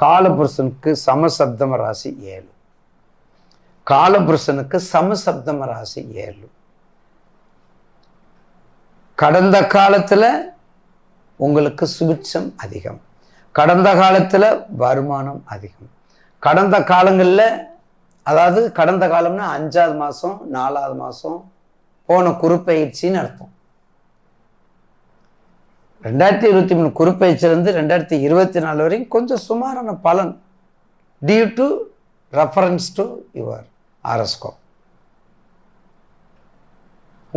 காலபுருஷனுக்கு சமசப்தம ராசி ஏழு. காலபுருஷனுக்கு சமசப்தம ராசி ஏழு. கடந்த காலத்துல உங்களுக்கு சுபிட்சம் அதிகம். கடந்த காலத்துல வருமானம் அதிகம். கடந்த காலங்களில் அதாவது கடந்த காலம்னா அஞ்சாவது மாசம் நாலாவது மாசம் போன குறுப்பயிற்சின்னு அர்த்தம். ரெண்டாயிரத்தி இருபத்தி மூணு குறுப்பயிற்சியிலேருந்து ரெண்டாயிரத்தி இருபத்தி நாலு வரைக்கும் கொஞ்சம் சுமாரான பலன். Due to reference to your ஆர்எஸ்கோ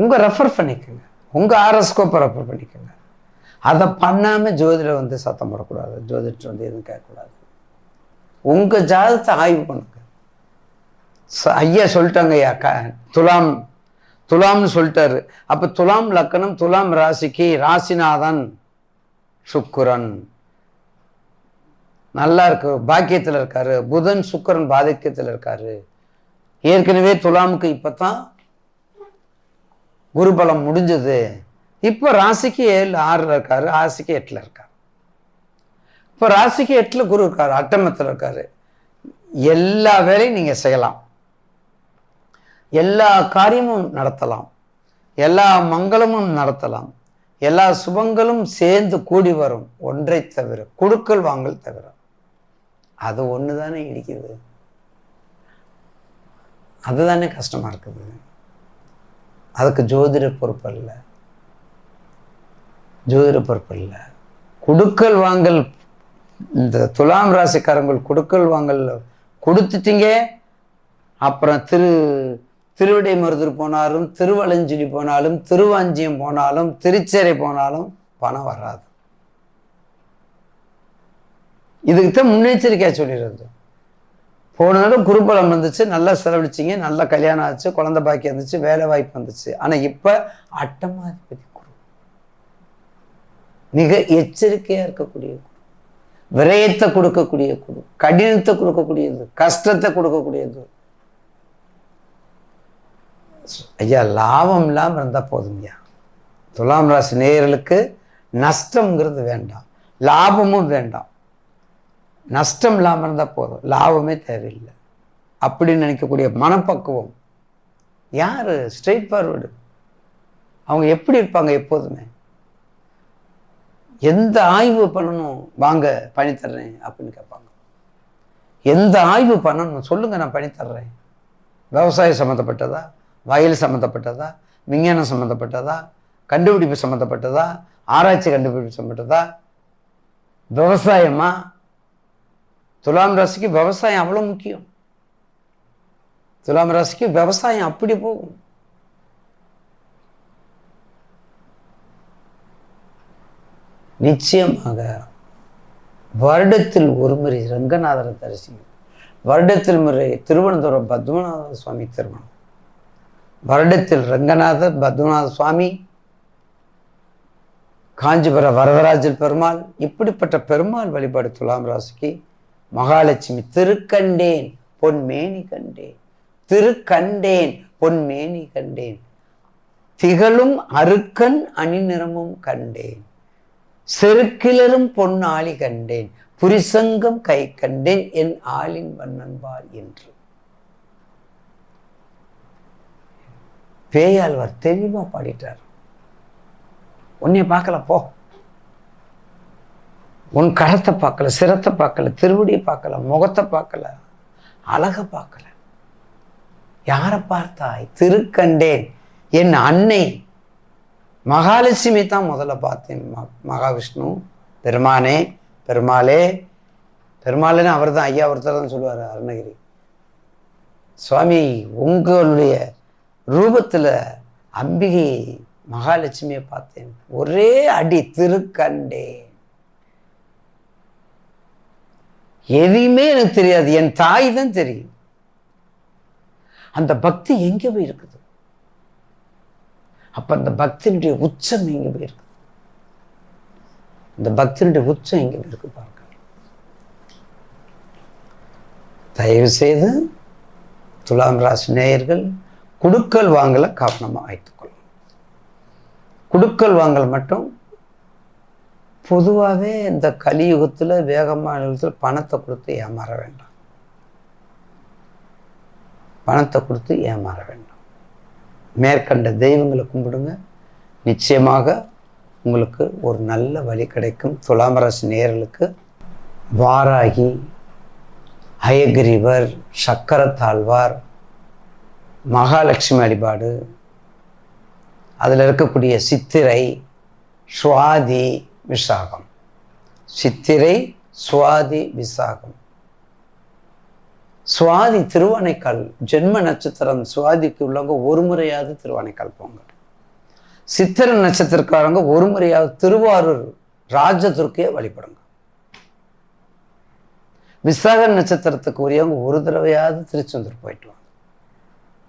உங்கள் ரெஃபர் பண்ணிக்கோங்க. உங்கள் ஆர்எஸ்கோப்பை ரெஃபர் பண்ணிக்கோங்க. அதை பண்ணாமல் ஜோதிடர் வந்து சத்தம் போடக்கூடாது. ஜோதிடர் வந்து எதுவும் கேட்கக்கூடாது. உங்கள் ஜாதத்தை ஆய்வு பண்ணுங்க. ஐயா சொல்லிட்டாங்க ஐயா க துலாம் துலாம்னு சொல்லிட்டாரு. அப்போ துலாம் லக்கணம் துலாம் ராசிக்கு ராசிநாதன். சுக்குரன். நல்லா இருக்கு பாக்கியத்தில் இருக்காரு. புதன் சுக்கரன் பாதிக்கியத்தில் இருக்காரு. ஏற்கனவே துலாமுக்கு இப்பதான் குருபலம் முடிஞ்சது. இப்போ ராசிக்கு ஏழு ஆறில் இருக்காரு ராசிக்கு எட்டில் இருக்கார். இப்போ ராசிக்கு எட்டில் குரு இருக்காரு அட்டமத்தில் இருக்காரு. எல்லா வேலையும் நீங்கள் செய்யலாம். எல்லா காரியமும் நடத்தலாம். எல்லா மங்களமும் நடத்தலாம். எல்லா சுபங்களும் சேர்ந்து கூடி வரும். ஒன்றை தவிர குடுக்கல் வாங்கல் தவிர. அது ஒன்று தானே இடிக்குது? அதுதானே கஷ்டமா இருக்குது. அதுக்கு ஜோதிட பொறுப்பு இல்லை ஜோதிட பொறுப்பு இல்லை குடுக்கல் வாங்கல் இந்த துலாம் ராசிக்காரங்கள் குடுக்கல் வாங்கல் கொடுத்துட்டீங்க. அப்புறம் திரு திருவிடை மருதூர் போனாலும் திருவலஞ்சிடி போனாலும் திருவாஞ்சியம் போனாலும் திருச்சேரை போனாலும் பணம் வராது. இதுக்கு தான் முன்னெச்சரிக்கையாக சொல்லிடுறது போனாலும் குருபலம் வந்துச்சு நல்லா செலவழிச்சிங்க நல்லா கல்யாணம் ஆச்சு குழந்தை பாக்கி வந்துச்சு வேலை வாய்ப்பு வந்துச்சு. ஆனால் இப்போ அட்டமாதிபதி குரு. மிக எச்சரிக்கையாக இருக்கக்கூடிய குரு. விரயத்தை கொடுக்கக்கூடிய குரு. கடினத்தை கொடுக்கக்கூடியது. கஷ்டத்தை கொடுக்கக்கூடியது. ஐயா லாபம் இல்லாமல் இருந்தால் போதுங்கய்யா துலாம் ராசி நேயர்களுக்கு நஷ்டம்ங்கிறது வேண்டாம். லாபமும் வேண்டாம். நஷ்டம் இல்லாமல் இருந்தால் போதும். லாபமே தேவையில்லை. அப்படின்னு நினைக்கக்கூடிய மனப்பக்குவம். யார்? ஸ்ட்ரெயிட் ஃபார்வர்டு அவங்க எப்படி இருப்பாங்க எப்போதுமே? எந்த ஆய்வு பண்ணணும்? வாங்க பண்ணி தர்றேன் அப்படின்னு கேட்பாங்க. எந்த ஆய்வு பண்ணணும்? சொல்லுங்க நான் பண்ணி தர்றேன் விவசாயம் சம்மந்தப்பட்டதா வயல் சம்மந்தப்பட்டதா விஞ்ஞானம் சம்மந்தப்பட்டதா கண்டுபிடிப்பு சம்மந்தப்பட்டதா ஆராய்ச்சி கண்டுபிடிப்பு சம்மந்தப்பட்டதா விவசாயமா? துலாம் ராசிக்கு விவசாயம் அவ்வளோ முக்கியம். துலாம் ராசிக்கு விவசாயம் அப்படி போகும். நிச்சயமாக வருடத்தில் ஒரு முறை ரங்கநாதரை தரிசிக்கும் வருடத்தில் முறை திருவனந்தபுரம் பத்மநாத சுவாமி திருமணம். வருடத்தில் ரங்கநாதர் பத்மநாத சுவாமி காஞ்சிபுரம் வரதராஜர் பெருமாள் இப்படிப்பட்ட பெருமாள் வழிபாடு துலாம் ராசிக்கு மகாலட்சுமி திருக்கண்டேன் பொன்மேனி கண்டேன் திருக்கண்டேன் பொன்மேனி கண்டேன். திகழும் அருக்கன் அணிநிறமும் கண்டேன். செருக்கிலரும் பொன்னாளி கண்டேன். புரிசங்கம் கை கண்டேன். என் ஆளின் வண்ணன்பால் என்று. பேயாழ்வார் தெளிவா பாடிட்டார். உன்னை பார்க்கல போ. உன் கரத்தை பார்க்கல சிரத்தை பார்க்கல திருவடியை பார்க்கல முகத்தை பார்க்கல அழகை பார்க்கல. யாரை பார்த்தாய்? திருக்கண்டேன் என் அன்னை. மகாலட்சுமி தான் முதல்ல பார்த்தேன் ம- மகாவிஷ்ணு. பெருமானே பெருமாளே. பெருமாளேன்னு அவர் தான் ஐயா ஒருத்தர் தான் சொல்லுவார் அருணகிரி. சுவாமி உங்களுடைய ரூபத்தில் அம்பிகை மகாலட்சுமியை பார்த்தேன். ஒரே அடி திருக்கண்டேன் எதையுமே எனக்கு தெரியாது. என் தாய் தான் தெரியும். அந்த பக்தி எங்க போய் இருக்குது அப்ப அந்த பக்தியினுடைய உச்சம் எங்க போய் இருக்குது இந்த பக்தியினுடைய உச்சம் எங்க போய் இருக்கு பாருங்க. தயவு செய்து துலாம் ராசி நேயர்கள் குடுக்கல் வாங்கலை காரணமாக வைத்துக்கொள்ளும் குடுக்கல் வாங்கல் மட்டும் பொதுவாகவே இந்த கலியுகத்தில் வேகமான யுகத்தில் பணத்தை கொடுத்து ஏமாற வேண்டாம். பணத்தை கொடுத்து ஏமாற வேண்டாம். மேற்கண்ட தெய்வங்களை கும்பிடுங்க. நிச்சயமாக உங்களுக்கு ஒரு நல்ல வழி கிடைக்கும். துலாமராசி நேர்களுக்கு வாராகி ஹயகிரிவர் சக்கரத்தாழ்வார் மகாலட்சுமி வழிபாடு அதில் இருக்கக்கூடிய சித்திரை சுவாதி விசாகம். சித்திரை சுவாதி விசாகம். சுவாதி திருவானைக்கால் ஜென்ம நட்சத்திரம் சுவாதிக்கு உள்ளவங்க ஒரு முறையாவது திருவானைக்கால் போங்க. சித்திர நட்சத்திரக்காரங்க ஒரு முறையாவது திருவாரூர் ராஜதுர்க்கையை வழிபடுங்க. விசாக நட்சத்திரத்துக்கு உரியவங்க ஒரு தடவையாவது திருச்செந்தூர் போயிட்டு வாங்க.